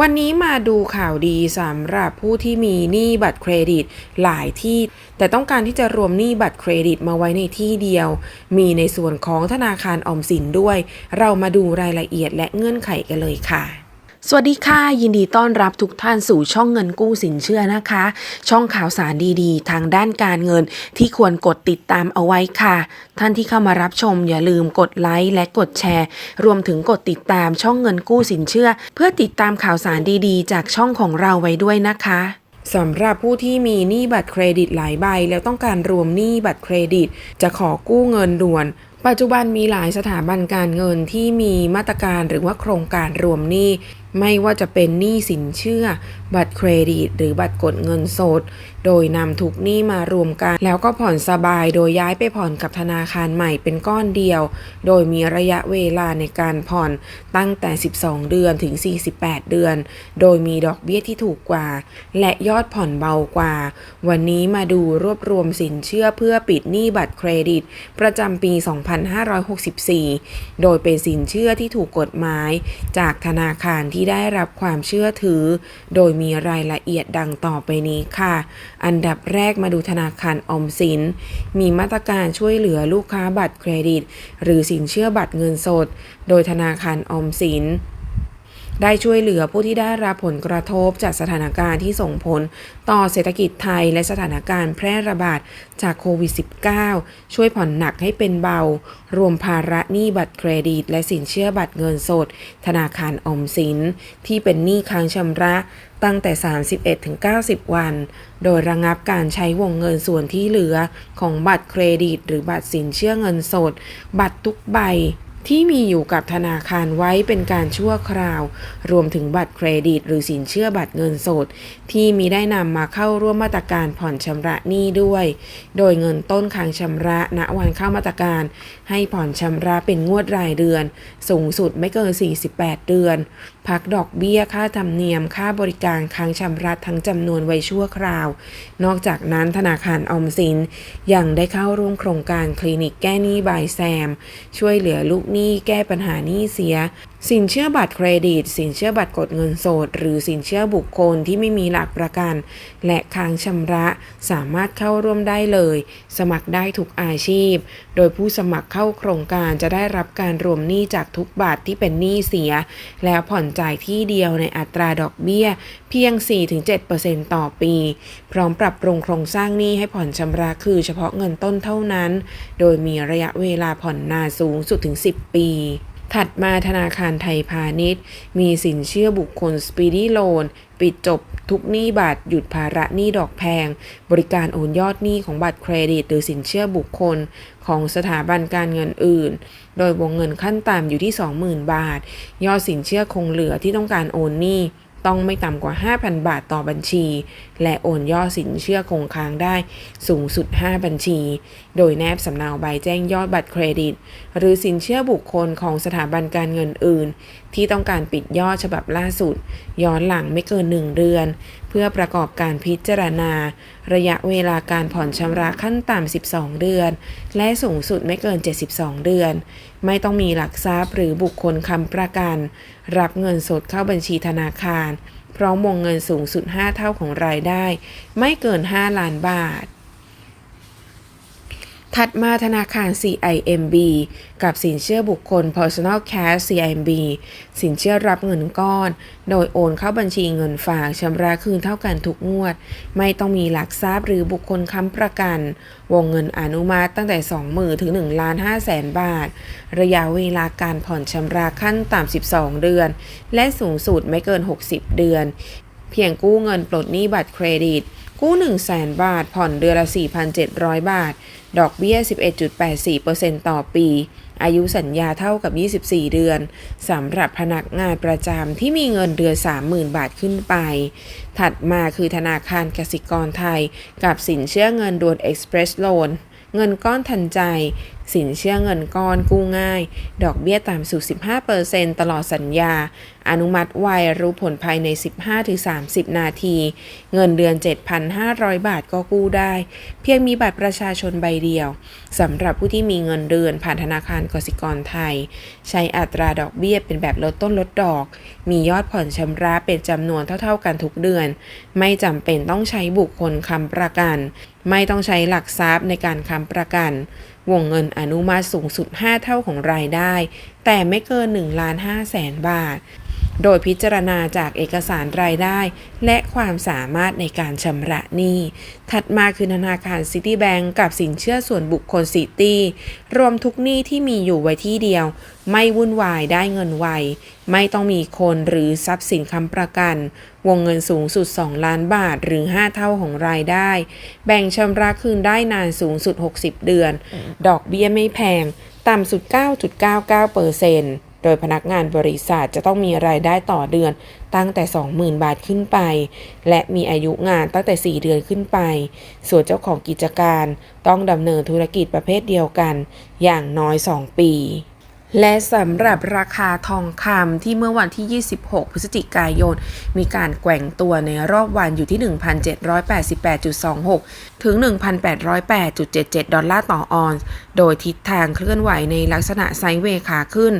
วันนี้มาดูข่าวดีสำหรับผู้ที่มีหนี้บัตรเครดิตหลายที่ แต่ต้องการที่จะรวมหนี้บัตรเครดิตมาไว้ในที่เดียว มีในส่วนของธนาคารออมสินด้วย เรามาดูรายละเอียดและเงื่อนไขกันเลยค่ะ สวัสดีค่ะยินดีต้อนรับทุกท่านสู่ช่องเงินกู้สินเชื่อนะคะ ช่องข่าวสารดีๆ ทางด้านการเงินที่ควรกดติดตามเอาไว้ค่ะ ท่านที่เข้ามารับชมอย่าลืมกดไลค์และกดแชร์ รวมถึงกดติดตามช่องเงินกู้สินเชื่อ เพื่อติดตามข่าวสารดีๆ จากช่องของเราไว้ด้วยนะคะสำหรับผู้ที่มีหนี้บัตรเครดิตหลายใบ แล้วต้องการรวมหนี้บัตรเครดิต จะขอกู้เงินด่วนปัจจุบันมีหลายสถาบันการเงินที่มีมาตรการหรือว่าโครงการรวมหนี้ ไม่ว่าจะเป็นหนี้สินเชื่อ บัตรเครดิต หรือบัตรกดเงินสด โดยนำทุกหนี้มารวมกัน แล้วก็ผ่อนสบายโดยย้ายไปผ่อนกับธนาคารใหม่เป็นก้อนเดียว โดยมีระยะเวลาในการผ่อนตั้งแต่ 12 เดือนถึง 48 เดือน โดยมีดอกเบี้ยที่ถูกกว่า และยอดผ่อนเบากว่า วันนี้มาดูรวบรวมสินเชื่อเพื่อปิดหนี้บัตรเครดิต ประจำปี 2564 โดยเป็นสินเชื่อที่ถูกกฎหมาย จากธนาคารที่ที่ได้รับความเชื่อถือ โดยมีรายละเอียดดังต่อไปนี้ค่ะ อันดับแรกมาดูธนาคารออมสิน มีมาตรการช่วยเหลือลูกค้าบัตรเครดิต หรือสินเชื่อบัตรเงินสด โดยธนาคารออมสิน ได้ช่วยเหลือผู้ที่ได้รับผลกระทบจากสถานการณ์ที่ส่งผลต่อเศรษฐกิจไทยและสถานการณ์แพร่ระบาดจากโควิด -19 ช่วยผ่อนหนักให้เป็นเบา รวมภาระหนี้บัตรเครดิต และสินเชื่อบัตรเงินสด ธนาคารอมสิน ที่เป็นหนี้ค้างชำระตั้งแต่ 31-90 วัน โดยระงับการใช้วงเงินส่วนที่เหลือของบัตรเครดิต หรือบัตรสินเชื่อเงินสด บัตรทุกใบ ที่มีอยู่กับธนาคารไว้เป็นการชั่วคราว รวมถึงบัตรเครดิต หรือสินเชื่อบัตรเงินสด ที่มีได้นำมาเข้าร่วมมาตรการผ่อนชำระหนี้ด้วย โดยเงินต้นค้างชำระณวันเข้ามาตรการ ให้ผ่อนชำระเป็นงวดรายเดือน สูงสุดไม่เกิน 48 เดือน พักดอกเบี้ยค่าธรรมเนียมค่าบริการค้างชำระทั้งจำนวนไว้ชั่วคราว นอกจากนั้นธนาคารออมสินยังได้เข้าร่วมโครงการคลินิกแก้หนี้บายแซม ช่วยเหลือลูกหนี้แก้ปัญหาหนี้เสีย สินเชื่อบัตรเครดิต สินเชื่อบัตรกดเงินสด หรือสินเชื่อบุคคลที่ไม่มีหลักประกัน และค้างชำระสามารถเข้าร่วมได้เลย สมัครได้ทุกอาชีพ โดยผู้สมัครเข้าโครงการจะได้รับการรวมหนี้จากทุกบาทที่เป็นหนี้เสีย แล้วผ่อนจ่ายที่เดียวในอัตราดอกเบี้ย เพียง 4-7%ต่อปี พร้อมปรับปรุงโครงสร้างหนี้ให้ผ่อนชำระคือเฉพาะเงินต้นเท่านั้น โดยมีระยะเวลาผ่อนนานสูงสุดถึง 10ปี ถัดมาธนาคารไทยพาณิชย์ มีสินเชื่อบุคคล Speedy Loan ปิดจบทุกหนี้บัตรหยุดภาระหนี้ดอกแพง บริการโอนยอดหนี้ของบัตรเครดิต หรือสินเชื่อบุคคลของสถาบันการเงินอื่น โดยวงเงินขั้นต่ำอยู่ที่ 20,000 บาท ยอดสินเชื่อคงเหลือที่ต้องการโอนหนี้ ต้องไม่ต่ำกว่า 5,000 บาทต่อบัญชี และโอนยอดสินเชื่อคงค้างได้สูงสุด 5 บัญชี โดยแนบสำเนาใบแจ้งยอดบัตรเครดิต หรือสินเชื่อบุคคลของสถาบันการเงินอื่น ที่ต้องการปิดยอดฉบับล่าสุด ย้อนหลังไม่เกิน 1 เดือน เพื่อประกอบการพิจารณา ระยะเวลาการผ่อนชำระขั้นต่ำ 12 เดือน และสูงสุดไม่เกิน 72 เดือน ไม่ต้องมีหลักทรัพย์หรือบุคคลค้ำประกัน รับเงินสดเข้าบัญชีธนาคาร พร้อมวงเงินสูงสุด 5 เท่าของรายได้ ไม่เกิน 5 ล้านบาท ถัดมาธนาคาร CIMB กับสินเชื่อบุคคล Personal Cash CIMB สินเชื่อรับเงินก้อน โดยโอนเข้าบัญชีเงินฝากชำระคืนเท่ากันทุกงวด ไม่ต้องมีหลักทรัพย์หรือบุคคลค้ำประกัน วงเงินอนุมัติตั้งแต่ 20,000ถึง1ล้าน5แสนบาท ระยะเวลาการผ่อนชำระขั้นต่ำ12 เดือน และสูงสุดไม่เกิน 60 เดือน เพียงกู้เงินปลดหนี้บัตรเครดิต กู้ 1 0 0 0 0แสนบาท ผ่อนเดือนละ 4,700 บาท ดอกเบี้ย 11.84%ต่อปี อายุสัญญาเท่ากับ 24 เดือน สำหรับพนักงานประจำที่มีเงินเดือน 30,000 บาทขึ้นไป ถัดมาคือธนาคารกสิกรไทย กับสินเชื่อเงินด่วน Express Loan เงินก้อนทันใจ สินเชื่อเงินก้อนกู้ง่าย ดอกเบี้ยต่ำสุด 15%ตลอดสัญญา อนุมัติไวรู้ผลภายใน 15-30 นาที เงินเดือน 7,500 บาทก็กู้ได้ เพียงมีบัตรประชาชนใบเดียวสำหรับผู้ที่มีเงินเดือนผ่านธนาคารกสิกรไทย ใช้อัตราดอกเบี้ยเป็นแบบลดต้นลดดอก มียอดผ่อนชำระเป็นจำนวนเท่า ๆ กันทุกเดือน ไม่จำเป็นต้องใช้บุคคลค้ำประกัน ไม่ต้องใช้หลักทรัพย์ในการค้ำประกัน วงเงินอนุมัติสูงสุด 5 เท่าของรายได้ แต่ไม่เกิน1ล้าน5แสนบาท โดยพิจารณาจากเอกสารรายได้ และความสามารถในการชำระหนี้ ถัดมาคือธนาคารซิตี้แบงก์กับสินเชื่อส่วนบุคคลซิตี้รวมทุกหนี้ที่มีอยู่ไว้ที่เดียว ไม่วุ่นวายได้เงินไว ไม่ต้องมีคนหรือทรัพย์สินค้ำประกัน วงเงินสูงสุด 2 ล้านบาทหรือ 5 เท่าของรายได้ แบ่งชำระคืนได้นานสูงสุด 60 เดือน ดอกเบี้ยไม่แพง ต่ำสุด 9.99% โดยพนักงานบริษัทจะต้องมีรายได้ต่อเดือนตั้งแต่ 20,000 บาทขึ้นไป และมีอายุงานตั้งแต่ 4 เดือนขึ้นไป ส่วนเจ้าของกิจการต้องดำเนินธุรกิจประเภทเดียวกัน อย่างน้อย 2 ปี และสำหรับราคาทองคำที่เมื่อวันที่ 26 พฤศจิกายน มีการแกว่งตัวในรอบวันอยู่ที่ 1,788.26 ถึง 1,808.77 ดอลลาร์ต่อออนซ์ โดยทิศทางเคลื่อนไหวในลักษณะไซด์เวย์ขาขึ้น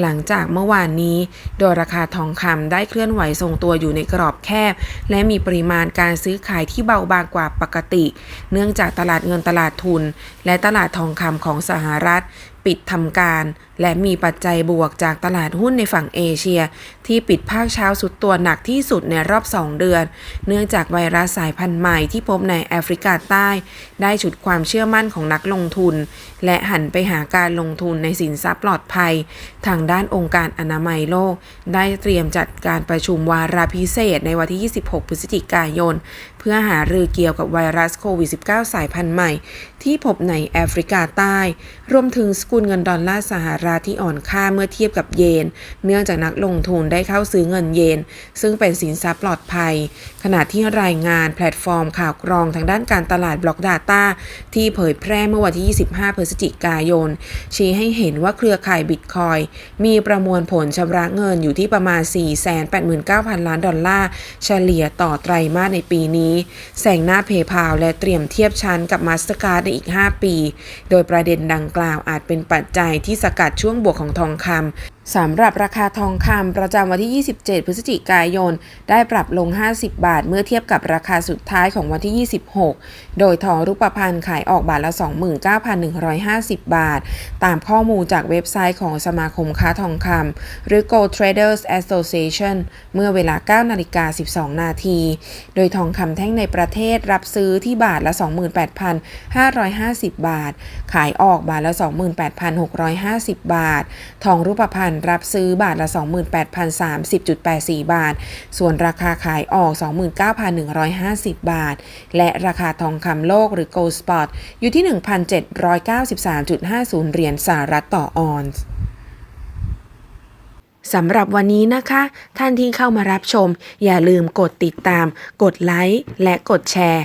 หลังจากเมื่อวานนี้ โดยราคาทองคำได้เคลื่อนไหวทรงตัวอยู่ในกรอบแคบ และมีปริมาณการซื้อขายที่เบาบางกว่าปกติ เนื่องจากตลาดเงินตลาดทุน และตลาดทองคำของสหรัฐ ปิดทำการ และมีปัจจัยบวกจากตลาดหุ้นในฝั่งเอเชีย ที่ปิดภาคเช้าสุดตัวหนักที่สุดในรอบ 2 เดือน เนื่องจากไวรัสสายพันธุ์ใหม่ที่พบในแอฟริกาใต้ ได้ฉุดความเชื่อมั่นของนักลงทุน และหันไปหาการลงทุนในสินทรัพย์ปลอดภัย ทางด้านองค์การอนามัยโลก ได้เตรียมจัดการประชุมวาระพิเศษในวันที่ 26 พฤศจิกายน เพื่อหารือเกี่ยวกับไวรัสโควิด -19 สายพันธุ์ใหม่ ที่พบในแอฟริกาใต้ รวมถึงสกุลเงินดอลลาร์สหรัฐราที่อ่อนค่าเมื่อเทียบกับเยน เนื่องจากนักลงทุนได้เข้าซื้อเงินเยน ซึ่งเป็นสินทรัพย์ปลอดภัย ขณะที่รายงานแพลตฟอร์มข่าวกรองทางด้านการตลาดบล็อก Data ที่เผยแพร่เมื่อวันที่ 25 พฤศจิกายน ชี้ให้เห็นว่าเครือข่ายบิตคอยมีประมวลผลชำระเงินอยู่ที่ประมาณ 489,000 ล้านดอลลาร์ เฉลี่ยต่อไตรมาสในปีนี้แซงหน้าเพย์พาและเตรียมเทียบชั้นกับ Mastercard ในอีก 5 ปี โดยประเด็นดังกล่าวอาจเป็นปัจจัยที่สกัดช่วงบวกของทองคำ สำหรับราคาทองคำประจำวันที่ 27 พฤศจิกายน ได้ปรับลง 50 บาท เมื่อเทียบกับราคาสุดท้ายของวันที่ 26 โดยทองรูปพรรณขายออกบาทละ 29,150 บาท ตามข้อมูลจากเว็บไซต์ของสมาคมค้าทองคำหรือ Gold Traders Association เมื่อเวลา 9 นาฬิกา 12 นาที โดยทองคำแท่งในประเทศรับซื้อที่บาทละ 28,550 บาท ขายออกบาทละ 28,650 บาท ทองรูปพรรณรับซื้อบาทละ 28,030.84 บาท ส่วนราคาขายออก 29,150 บาท และราคาทองคำโลกหรือ Gold Spot อยู่ที่ 1,793.50 เหรียญสหรัฐต่อออนซ์สำหรับวันนี้นะคะ ท่านที่เข้ามารับชม อย่าลืมกดติดตาม กดไลค์และกดแชร์